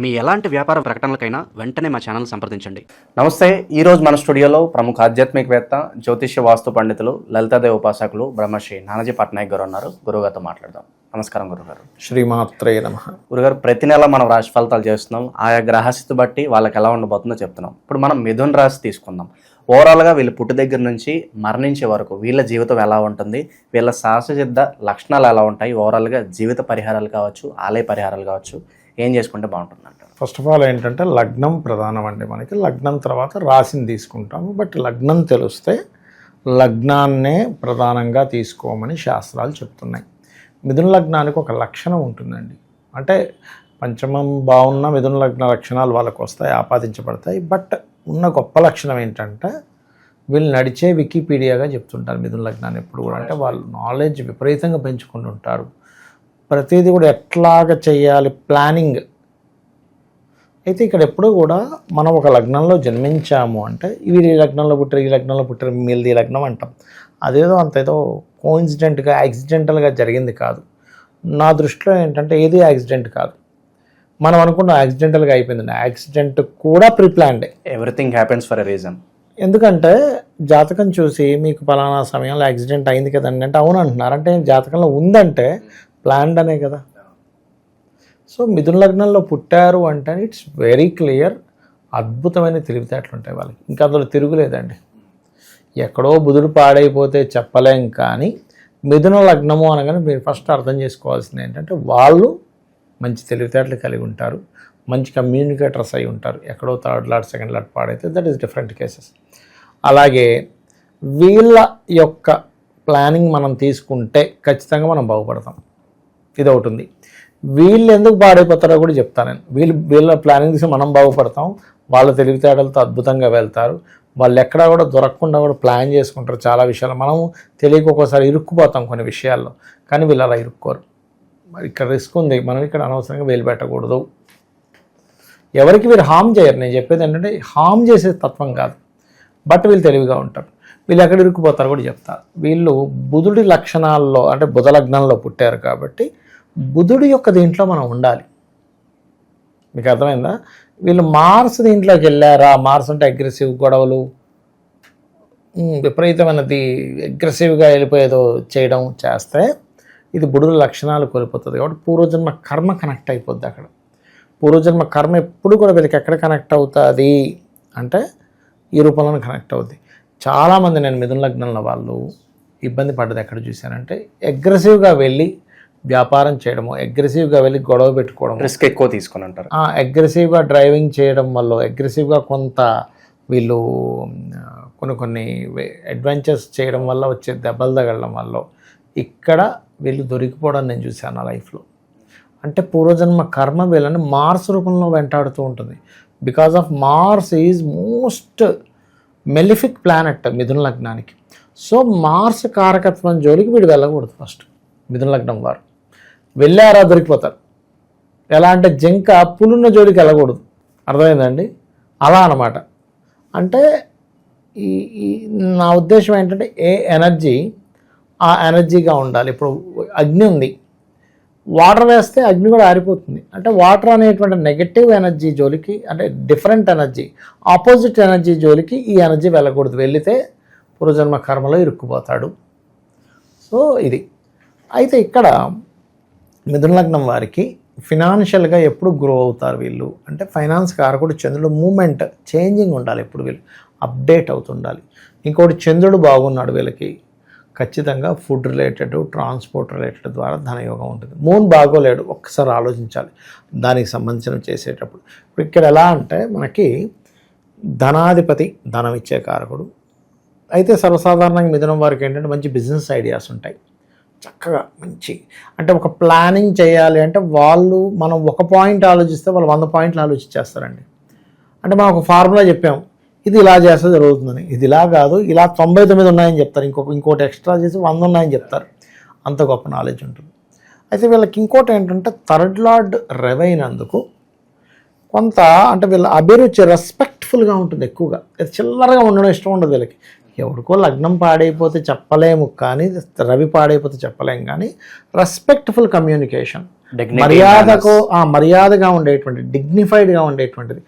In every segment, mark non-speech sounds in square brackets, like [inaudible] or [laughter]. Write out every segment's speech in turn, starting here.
మీ ఎలాంటి వ్యాపార ప్రకటనలకైనా వెంటనే మా ఛానల్ సంప్రదించండి. నమస్తే ఈరోజు మన స్టూడియోలో ప్రముఖ ఆధ్యాత్మికవేత్త జ్యోతిష్య వాస్తు పండితులు లలితాదేవి ఉపాసకులు బ్రహ్మశ్రీ నానాజీ పట్నాయక్ గారు ఉన్నారు. గురుగారితో మాట్లాడదాం. నమస్కారం గురుగారు శ్రీమాత్రే నమ. గురుగారు ప్రతి నెల మనం రాశి ఫలితాలు చేస్తున్నాం. ఆయా గ్రహస్థితి బట్టి వాళ్ళకి ఎలా ఉండబోతుందో చెప్తున్నాం. ఇప్పుడు మనం మిథున్ రాశి తీసుకుందాం. ఓవరాల్గా వీళ్ళు పుట్టి దగ్గర నుంచి మరణించే వరకు వీళ్ళ జీవితం ఎలా ఉంటుంది? వీళ్ళ సహజసిద్ధ లక్షణాలు ఎలా ఉంటాయి? ఓవరాల్గా జీవిత పరిహారాలు కావచ్చు ఆలయ పరిహారాలు కావచ్చు ఏం చేసుకుంటే బాగుంటుంది అంటారు ఫస్ట్ ఆఫ్ ఆల్ ఏంటంటే లగ్నం ప్రధానం అండి మనకి. లగ్నం తర్వాత రాశిని తీసుకుంటాము. బట్ లగ్నం తెలిస్తే లగ్నాన్నే ప్రధానంగా తీసుకోమని శాస్త్రాలు చెప్తున్నాయి. మిథున లగ్నానికి ఒక లక్షణం ఉంటుందండి. అంటే పంచమం బాగున్న మిథున లగ్న లక్షణాలు వాళ్ళకు వస్తాయి ఆపాదించబడతాయి. బట్ ఉన్న గొప్ప లక్షణం ఏంటంటే వీళ్ళు నడిచే వికీపీడియాగా చెప్తుంటారు మిథున లగ్నాన్ని ఎప్పుడు కూడా. అంటే వాళ్ళు నాలెడ్జ్ విపరీతంగా పెంచుకుంటుంటారు. ప్రతిదీ కూడా ఎట్లాగ చేయాలి? ప్లానింగ్. అయితే ఇక్కడ ఎప్పుడూ కూడా మనం ఒక లగ్నంలో జన్మించాము అంటే వీరు ఈ లగ్నంలో పుట్టారు ఈ లగ్నంలో పుట్టారు మీది ఈ లగ్నం అంటాం. అదేదో అంత ఏదో కోఇన్సిడెంట్గా యాక్సిడెంటల్గా జరిగింది కాదు. నా దృష్టిలో ఏంటంటే ఏది యాక్సిడెంట్ కాదు. మనం అనుకున్న యాక్సిడెంటల్గా అయిపోయింది. యాక్సిడెంట్ కూడా ప్రిప్లాన్డే everything happens for a reason ఎందుకంటే జాతకం చూసి మీకు పలానా సమయంలో యాక్సిడెంట్ అయింది కదండి అంటే అవును అంటున్నారు అంటే జాతకంలో ఉందంటే ప్లాన్డ్ అనే కదా. సో మిథున లగ్నంలో పుట్టారు అంటే ఇట్స్ వెరీ క్లియర్ అద్భుతమైన తెలివితేటలు ఉంటాయి వాళ్ళకి. ఇంకా అందులో తిరుగులేదండి. ఎక్కడో బుధుడు పాడైపోతే చెప్పలేం కానీ మిథున లగ్నము అనగానే మీరు ఫస్ట్ అర్థం చేసుకోవాల్సింది ఏంటంటే వాళ్ళు మంచి తెలివితేటలు కలిగి ఉంటారు. మంచి కమ్యూనికేటర్స్ అయి ఉంటారు. ఎక్కడో థర్డ్ లాట్ సెకండ్ లాట్ పాడైతే దట్ ఈస్ డిఫరెంట్ కేసెస్ అలాగే వీళ్ళ యొక్క ప్లానింగ్ మనం తీసుకుంటే ఖచ్చితంగా మనం బాగుపడతాం. ఇది ఒకటి ఉంది వీళ్ళు ఎందుకు పాడైపోతారో కూడా చెప్తాను నేను. వీళ్ళు వీళ్ళ ప్లానింగ్ తీసి మనం బాగుపడతాం. వాళ్ళ తెలివితేటలతో అద్భుతంగా వెళ్తారు. వాళ్ళు ఎక్కడా కూడా దొరకకుండా కూడా ప్లాన్ చేసుకుంటారు చాలా విషయాలు. మనం తెలియక ఒక్కోసారి ఇరుక్కుపోతాం కొన్ని విషయాల్లో కానీ వీళ్ళు అలా ఇరుక్కోరు. మరి ఇక్కడ రిస్క్ ఉంది. మనం ఇక్కడ అనవసరంగా వేలు పెట్టకూడదు. ఎవరికి వీరు హామ్ చేయరు. నేను చెప్పేది ఏంటంటే హామ్ చేసే తత్వం కాదు. బట్ వీళ్ళు తెలివిగా ఉంటారు. వీళ్ళు ఎక్కడ ఇరుక్కుపోతారు కూడా చెప్తారు వీళ్ళు బుధుడి లక్షణాల్లో అంటే బుధ లగ్నంలో పుట్టారు కాబట్టి బుధుడు యొక్క దీంట్లో మనం ఉండాలి. మీకు అర్థమైందా? వీళ్ళు మార్స్ దీంట్లోకి వెళ్ళారా? మార్స్ అంటే అగ్రెసివ్ గొడవలు. విపరీతమైనది అగ్రెసివ్గా వెళ్ళిపోయేదో చేయడం చేస్తే ఇది బుడుల లక్షణాలు కోల్పోతుంది. కాబట్టి పూర్వజన్మ కర్మ కనెక్ట్ అయిపోద్ది అక్కడ. పూర్వజన్మ కర్మ ఎప్పుడు కూడా వీళ్ళకి ఎక్కడ కనెక్ట్ అవుతుంది అంటే ఈ రూపంలో కనెక్ట్ అవుద్ది. చాలామంది నేను మిథున లగ్నంలో వాళ్ళు ఇబ్బంది పడ్డది ఎక్కడ చూశానంటే అగ్రెసివ్గా వెళ్ళి వ్యాపారం చేయడము అగ్రెసివ్గా వెళ్ళి గొడవ పెట్టుకోవడం రిస్క్ ఎక్కువ తీసుకుని అంటారు. అగ్రెసివ్గా డ్రైవింగ్ చేయడం వల్ల అగ్రెసివ్గా కొంత వీళ్ళు కొన్ని కొన్ని అడ్వెంచర్స్ చేయడం వల్ల వచ్చే దెబ్బలు తగలడం వల్ల ఇక్కడ వీళ్ళు దొరికిపోవడం నేను చూశాను నా లైఫ్లో అంటే పూర్వజన్మ కర్మ వీళ్ళని మార్స్ రూపంలో వెంటాడుతూ ఉంటుంది. Because of Mars is most malefic planet మిథున లగ్నానికి. సో మార్స్ కారకత్వం జోలికి వీడు వెళ్ళకూడదు ఫస్ట్ మిథున లగ్నం వారు. వెళ్ళారా దొరికిపోతారు. ఎలా అంటే జింక పులున్న జోలికి వెళ్ళకూడదు. అర్థమైందండి? అలా అన్నమాట. అంటే ఈ ఈ నా ఉద్దేశం ఏంటంటే ఏ ఎనర్జీ ఆ ఎనర్జీగా ఉండాలి. ఇప్పుడు అగ్ని ఉంది. వాటర్ వేస్తే అగ్ని కూడా ఆరిపోతుంది. అంటే వాటర్ అనేటువంటి నెగటివ్ ఎనర్జీ జోలికి అంటే డిఫరెంట్ ఎనర్జీ ఆపోజిట్ ఎనర్జీ జోలికి ఈ ఎనర్జీ వెళ్ళకూడదు. వెళితే పూర్వజన్మ కర్మలో ఇరుక్కుపోతాడు. సో ఇది. అయితే ఇక్కడ మిథున లగ్నం వారికి ఫినాన్షియల్గా ఎప్పుడు గ్రో అవుతారు వీళ్ళు? అంటే ఫైనాన్స్ కారకుడు చంద్రుడు మూమెంట్ చేంజింగ్ ఉండాలి ఎప్పుడు వీళ్ళు. అప్డేట్ అవుతుండాలి. ఇంకోటి చంద్రుడు బాగున్నాడు వీళ్ళకి. ఖచ్చితంగా ఫుడ్ రిలేటెడ్ ట్రాన్స్పోర్ట్ రిలేటెడ్ ద్వారా ధనయోగం ఉంటుంది. మూన్ బాగోలేడు. ఒక్కసారి ఆలోచించాలి. దానికి సంబంధించిన చేసేటప్పుడు. ఇప్పుడు ఇక్కడ ఎలా అంటే మనకి ధనాధిపతి ధనం ఇచ్చే కారకుడు. అయితే సర్వసాధారణంగా మిథునం వారికి ఏంటంటే మంచి బిజినెస్ ఐడియాస్ ఉంటాయి. చక్కగా మంచి. అంటే ఒక ప్లానింగ్ చేయాలి అంటే వాళ్ళు మనం ఒక పాయింట్ ఆలోచిస్తే వాళ్ళు వంద పాయింట్లు ఆలోచించేస్తారండి. అంటే మనం ఒక ఫార్ములా చెప్పాం. ఇది ఇలా చేస్తే జరుగుతుందని. ఇది ఇలా కాదు ఇలా తొంభై తొమ్మిది ఉన్నాయని చెప్తారు. ఇంకొక ఇంకోటి ఎక్స్ట్రా చేసి వంద ఉన్నాయని చెప్తారు. అంత గొప్ప నాలెడ్జ్ ఉంటుంది. అయితే వీళ్ళకి ఇంకోటి ఏంటంటే థర్డ్ లార్డ్ రెవైనందుకు కొంత అంటే వీళ్ళ అభిరుచి రెస్పెక్ట్ఫుల్గా ఉంటుంది ఎక్కువగా. అది చిల్లరగా ఉండడం ఇష్టం ఉండదు వీళ్ళకి. ఎవరికో లగ్నం పాడైపోతే చెప్పలేము కానీ రవి పాడైపోతే చెప్పలేము కానీ రెస్పెక్ట్ఫుల్ కమ్యూనికేషన్ మర్యాదకు ఆ మర్యాదగా ఉండేటువంటి డిగ్నిఫైడ్గా ఉండేటువంటిది.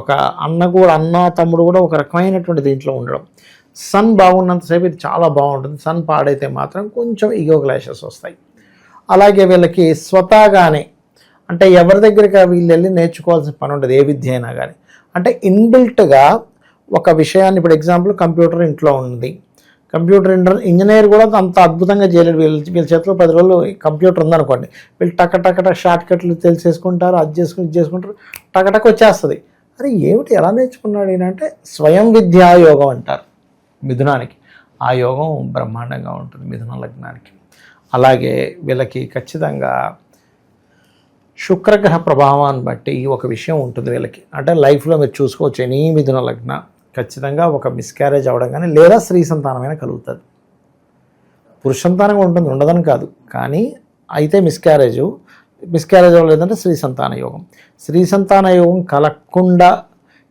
ఒక అన్న కూడా అన్న తమ్ముడు కూడా ఒక రకమైనటువంటి దీంట్లో ఉండడం. సన్ బాగున్నంతసేపు ఇది చాలా బాగుంటుంది. సన్ పాడైతే మాత్రం కొంచెం ఈగో క్లాషెస్ వస్తాయి. అలాగే వీళ్ళకి స్వతహాగానే అంటే ఎవరి దగ్గరికి వీళ్ళు వెళ్ళి నేర్చుకోవాల్సిన పని ఉండదు ఏ విద్య అయినా కానీ అంటే ఇన్బిల్ట్గా ఒక విషయాన్ని ఇప్పుడు ఎగ్జాంపుల్ కంప్యూటర్ ఇంట్లో ఉంది. కంప్యూటర్ ఇంజనీర్ కూడా అంత అద్భుతంగా చేయలేడు. వీళ్ళ వీళ్ళ చేతిలో పది రోజులు కంప్యూటర్ ఉందనుకోండి. వీళ్ళు టక టక టక షార్ట్ కట్లు తెలిసేసుకుంటారు అది చేసుకుని ఇది చేసుకుంటారు టక వచ్చేస్తుంది. అరే ఏమిటి ఎలా నేర్చుకున్నాడు ఈయన అంటే స్వయం విద్యా యోగం అంటారు మిథునానికి. ఆ యోగం బ్రహ్మాండంగా ఉంటుంది మిథున లగ్నానికి. అలాగే వీళ్ళకి ఖచ్చితంగా శుక్రగ్రహ ప్రభావాన్ని బట్టి ఒక విషయం ఉంటుంది వీళ్ళకి. అంటే లైఫ్లో మీరు చూసుకోవచ్చు ఎనీ మిథున లగ్న ఖచ్చితంగా ఒక మిస్క్యారేజ్ అవ్వడం కానీ లేదా స్త్రీ సంతానమైన కలుగుతుంది. పురుష ఉంటుంది ఉండదని కాదు. కానీ అయితే మిస్క్యారేజ్ మిస్క్యారేజ్ అవ్వలేదంటే స్త్రీ సంతాన యోగం. స్త్రీ సంతాన యోగం కలగకుండా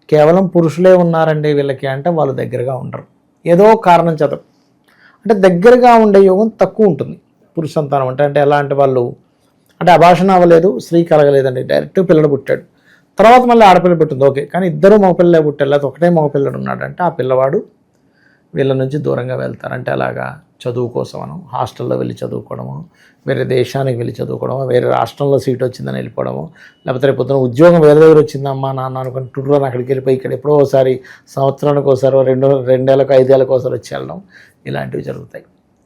కేవలం పురుషులే ఉన్నారండి వీళ్ళకి అంటే వాళ్ళు దగ్గరగా ఉండరు. ఏదో కారణం చేత. అంటే దగ్గరగా ఉండే యోగం తక్కువ ఉంటుంది. పురుష సంతానం అంటే అంటే ఎలా అంటే వాళ్ళు? అంటే అభాషణ అవ్వలేదు స్త్రీ కలగలేదండి. డైరెక్ట్ పిల్లలు పుట్టాడు. తర్వాత మళ్ళీ ఆడపిల్ల పుట్టింది. ఓకే. కానీ ఇద్దరు మగపిల్లలే పుట్టారు. ఒకటే మగపిల్లడు ఉన్నాడంటే ఆ పిల్లవాడు వీళ్ళ నుంచి దూరంగా వెళ్తారంటే అలాగా చదువు కోసమను హాస్టల్లో వెళ్ళి చదువుకోవడము వేరే దేశానికి వెళ్ళి చదువుకోవడము వేరే రాష్ట్రంలో సీట్ వచ్చిందని వెళ్ళిపోవడము లేకపోతే రేపు పొద్దున ఉద్యోగం వేరే దగ్గర వచ్చిందమ్మా నాన్న అనుకుని టూర్లో అక్కడికి వెళ్ళిపోయి ఇక్కడ ఎప్పుడో ఒకసారి సంవత్సరానికి ఒకసారి రెండు రెండేళ్ళకు ఐదేళ్ళకు ఒకసారి వచ్చి వెళ్ళడం ఇలాంటివి జరుగుతాయి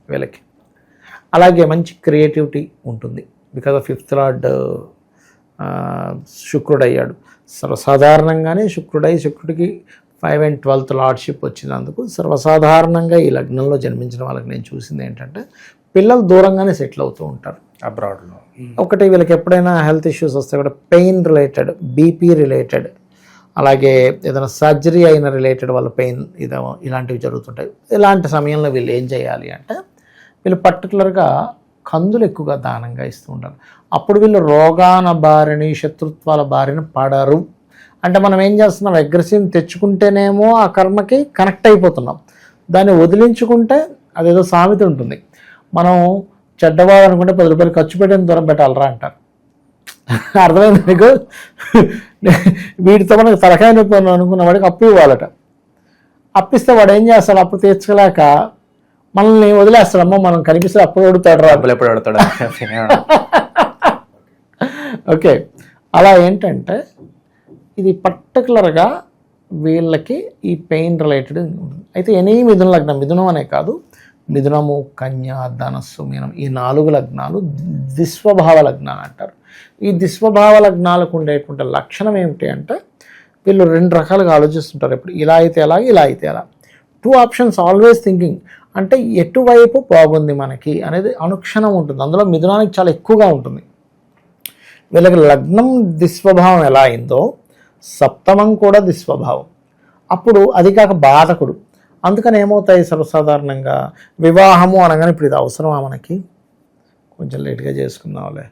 వీళ్ళకి. అలాగే మంచి క్రియేటివిటీ ఉంటుంది. బికాజ్ ఆఫ్ ఫిఫ్త్ లార్డ్ శుక్రుడు అయ్యాడు సర్వసాధారణంగానే శుక్రుడై శుక్రుడికి ఫైవ్ అండ్ ట్వెల్త్ లార్డ్షిప్ వచ్చినందుకు సర్వసాధారణంగా ఈ లగ్నంలో జన్మించిన వాళ్ళకి నేను చూసింది ఏంటంటే పిల్లలు దూరంగానే సెటిల్ అవుతూ ఉంటారు. అబ్రాడ్లో. ఒకటి వీళ్ళకి ఎప్పుడైనా హెల్త్ ఇష్యూస్ వస్తే కూడా పెయిన్ రిలేటెడ్ బీపీ రిలేటెడ్ అలాగే ఏదైనా సర్జరీ అయిన రిలేటెడ్ వాళ్ళ పెయిన్ ఇదో ఇలాంటివి జరుగుతుంటాయి. ఇలాంటి సమయంలో వీళ్ళు ఏం చేయాలి అంటే వీళ్ళు పర్టికులర్గా కందులు ఎక్కువగా దానంగా ఇస్తూ ఉంటారు. అప్పుడు వీళ్ళు రోగాన బారిని శత్రుత్వాల బారిన పడరు. అంటే మనం ఏం చేస్తున్నాం? అగ్రెసివ్ తెచ్చుకుంటేనేమో ఆ కర్మకి కనెక్ట్ అయిపోతున్నాం. దాన్ని వదిలించుకుంటే అదేదో సామెత ఉంటుంది. మనం చెడ్డవాడు అనుకుంటే పది రూపాయలు ఖర్చు పెట్టిన దూరం పెట్టాలరా అంటారు. అర్థమైంది మీకు వీటితో మనకు తలకాయ నొప్పి అనుకున్న వాడికి అప్పు ఇవ్వాలట. అప్పిస్తే వాడు ఏం చేస్తాడు? అప్పు తీర్చలేక మనల్ని వదిలేస్తాడమ్మో మనం కనిపిస్తే అప్పుడు అడుగుతాడు రా. డబ్బులు ఎప్పుడు పెడతాడు [laughs] ఓకే. అలా ఏంటంటే ఇది పర్టికులర్గా వీళ్ళకి ఈ పెయిన్ రిలేటెడ్ అయితే ఎనీ మిథున లగ్నం మిథునం అనే కాదు మిథునము కన్య ధనస్సు మీనం ఈ నాలుగు లగ్నాలు దిస్వభావ లగ్నాలు అంటారు. ఈ దిస్వభావ లగ్నాలకు ఉండేటువంటి లక్షణం ఏమిటి అంటే వీళ్ళు రెండు రకాలుగా ఆలోచిస్తుంటారు. ఇప్పుడు ఇలా అయితే ఎలా ఇలా అయితే ఎలా. టూ ఆప్షన్స్ ఆల్వేస్ థింకింగ్ అంటే ఎటువైపు బాగుంది మనకి అనేది అనుక్షణం ఉంటుంది. అందులో మిథునానికి చాలా ఎక్కువగా ఉంటుంది. వీళ్ళకి లగ్నం దిస్వభావం ఎలా అయిందో సప్తమం కూడా దిస్వభావం. అప్పుడు అది కాక బాధకుడు. అందుకని ఏమవుతాయి సర్వసాధారణంగా? వివాహము అనగానే ఇప్పుడు ఇది అవసరమా మనకి? కొంచెం లేట్గా చేసుకుందాంలే.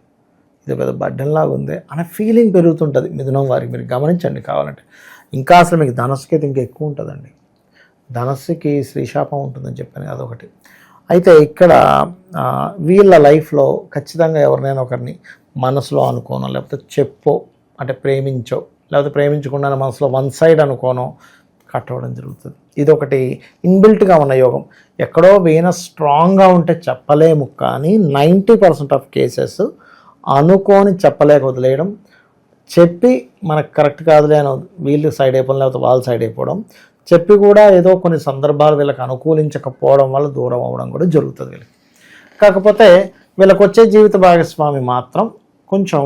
ఇది పెద్ద బడ్డంలాగా ఉంది అనే ఫీలింగ్ పెరుగుతుంటుంది మిథునం వారికి. మీరు గమనించండి కావాలంటే. ఇంకా అసలు మీకు ధనస్కేత ఇంకా ఎక్కువ ఉంటుందండి. ధనస్సుకి శ్రీశాపం ఉంటుందని చెప్పాను అదొకటి. అయితే ఇక్కడ వీళ్ళ లైఫ్లో ఖచ్చితంగా ఎవరినైనా ఒకరిని మనసులో అనుకోనో లేకపోతే చెప్పో అంటే ప్రేమించో లేకపోతే ప్రేమించకుండా మనసులో వన్ సైడ్ అనుకోనో కట్ అవ్వడం జరుగుతుంది. ఇది ఒకటి ఇన్బిల్ట్గా ఉన్న యోగం. ఎక్కడో వీణ స్ట్రాంగ్గా ఉంటే చెప్పలేము కానీ నైంటీ పర్సెంట్ ఆఫ్ కేసెస్ అనుకోని చెప్పలేక వదిలేయడం చెప్పి మనకు కరెక్ట్ కాదులే అని వీళ్ళు సైడ్ అయిపోవడం లేకపోతే వాళ్ళు సైడ్ అయిపోవడం చెప్పి కూడా ఏదో కొన్ని సందర్భాలు వీళ్ళకి అనుకూలించకపోవడం వల్ల దూరం అవ్వడం కూడా జరుగుతుంది వీళ్ళకి. కాకపోతే వీళ్ళకి వచ్చే జీవిత భాగస్వామి మాత్రం కొంచెం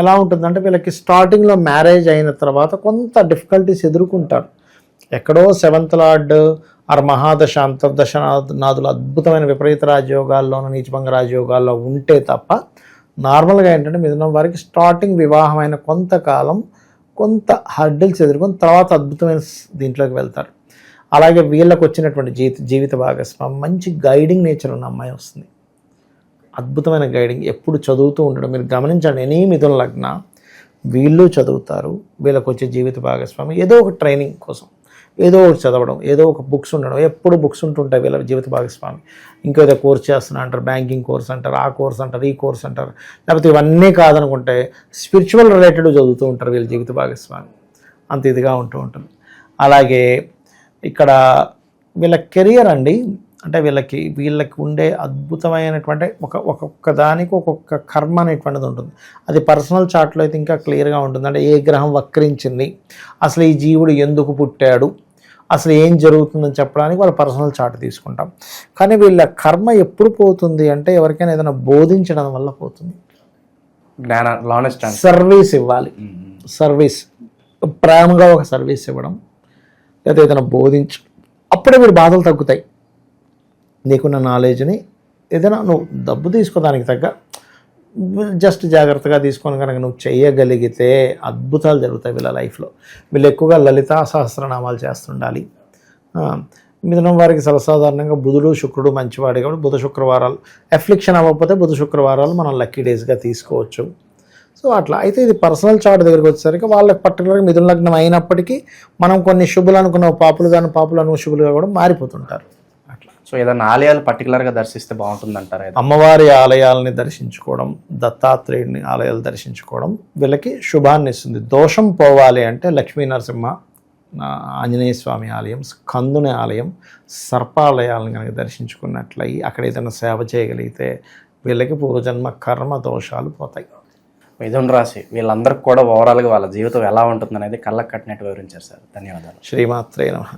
ఎలా ఉంటుందంటే వీళ్ళకి స్టార్టింగ్లో మ్యారేజ్ అయిన తర్వాత కొంత డిఫికల్టీస్ ఎదుర్కొంటారు. ఎక్కడో సెవెంత్ లార్డ్ ఆర్ మహాదశ అంతర్దశ నాదులు అద్భుతమైన విపరీత రాజయోగాల్లోనూ నీచభంగ రాజయోగాల్లో ఉంటే తప్ప నార్మల్గా ఏంటంటే మిథునం వారికి స్టార్టింగ్ వివాహమైన కొంతకాలం కొంత హర్డిల్స్ ఎదుర్కొని తర్వాత అద్భుతమైన దీంట్లోకి వెళ్తారు అలాగే వీళ్ళకు వచ్చినటువంటి జీవిత జీవిత భాగస్వామి మంచి గైడింగ్ నేచర్ ఉన్న అమ్మాయి వస్తుంది. అద్భుతమైన గైడింగ్ ఎప్పుడు చదువుతూ ఉండడం. మీరు గమనించండి ఎనీ మిథున లగ్న వీళ్ళు చదువుతారు వీళ్ళకు వచ్చే జీవిత భాగస్వామి ఏదో ఒక ట్రైనింగ్ కోసం. ఏదో ఒకటి చదవడం ఏదో ఒక బుక్స్ ఉండడం ఎప్పుడు బుక్స్ ఉంటుంటాయి వీళ్ళ జీవిత భాగస్వామి. ఇంకేదో కోర్స్ చేస్తున్నా అంటారు బ్యాంకింగ్ కోర్స్ అంటారు ఆ కోర్స్ అంటారు ఈ కోర్స్ అంటారు. లేకపోతే ఇవన్నీ కాదనుకుంటే స్పిరిచువల్ రిలేటెడ్ చదువుతూ ఉంటారు వీళ్ళ జీవిత భాగస్వామి. అంత ఇదిగా ఉంటూ ఉంటుంది. అలాగే ఇక్కడ వీళ్ళ కెరియర్ అండి అంటే వీళ్ళకి వీళ్ళకి ఉండే అద్భుతమైనటువంటి ఒక ఒక్కొక్క దానికి ఒక్కొక్క కర్మ అనేటువంటిది ఉంటుంది. అది పర్సనల్ చార్ట్లో అయితే ఇంకా క్లియర్గా ఉంటుంది. అంటే ఏ గ్రహం వక్రించింది అసలు ఈ జీవుడు ఎందుకు పుట్టాడు అసలు ఏం జరుగుతుందని చెప్పడానికి వాళ్ళ పర్సనల్ చార్ట్ తీసుకుంటాం. కానీ వీళ్ళ కర్మ ఎప్పుడు పోతుంది అంటే ఎవరికైనా ఏదైనా బోధించడం వల్ల పోతుంది. జ్ఞాన సర్వీస్ ఇవ్వాలి. సర్వీస్. ప్రేమగా ఒక సర్వీస్ ఇవ్వడం లేదా ఏదైనా బోధించు అప్పుడే వీడి బాధలు తగ్గుతాయి. నీకున్న నాలెడ్జ్ని ఏదైనా నువ్వు డబ్బు తీసుకోదానికి తగ్గ జస్ట్ జాగ్రత్తగా తీసుకొని కనుక నువ్వు చేయగలిగితే అద్భుతాలు జరుగుతాయి వీళ్ళ లైఫ్లో. వీళ్ళు ఎక్కువగా లలితా సహస్రనామాలు చేస్తుండాలి. మిథనం మిథునం వారికి సర్వసాధారణంగా బుధుడు శుక్రుడు మంచివాడు కాబట్టి బుధ శుక్రవారాలు ఎఫ్లిక్షన్ అవ్వకపోతే బుధ శుక్రవారాలు మనం లక్కీ డేస్గా తీసుకోవచ్చు. సో అట్లా. అయితే ఇది పర్సనల్ చార్ట్ దగ్గరికి వచ్చేసరికి వాళ్ళకి పర్టికులర్గా మిథున లగ్నం అయినప్పటికీ మనం కొన్ని శుభులు అనుకున్న పాపులు కానీ పాపులు అనుకున్న శుభులుగా కూడా మారిపోతుంటారు. సో ఏదైనా ఆలయాలు పర్టికులర్గా దర్శిస్తే బాగుంటుంది అంటారా అమ్మవారి ఆలయాలని దర్శించుకోవడం దత్తాత్రేయుడిని ఆలయాలు దర్శించుకోవడం వీళ్ళకి శుభాన్ని ఇస్తుంది. దోషం పోవాలి అంటే లక్ష్మీ నరసింహ ఆ, ఆంజనేయ స్వామి ఆలయం స్కందుని ఆలయం సర్పాలయాలను కనుక దర్శించుకున్నట్లయి అక్కడ ఏదైనా సేవ చేయగలిగితే వీళ్ళకి పూర్వజన్మ కర్మ దోషాలు పోతాయి. మిథున్ రాశి వీళ్ళందరికీ కూడా ఓవరాల్గా వాళ్ళ జీవితం ఎలా ఉంటుంది అనేది కళ్ళకు కట్టినట్టు వివరించారు సార్. ధన్యవాదాలు. శ్రీమాత్రే నమః.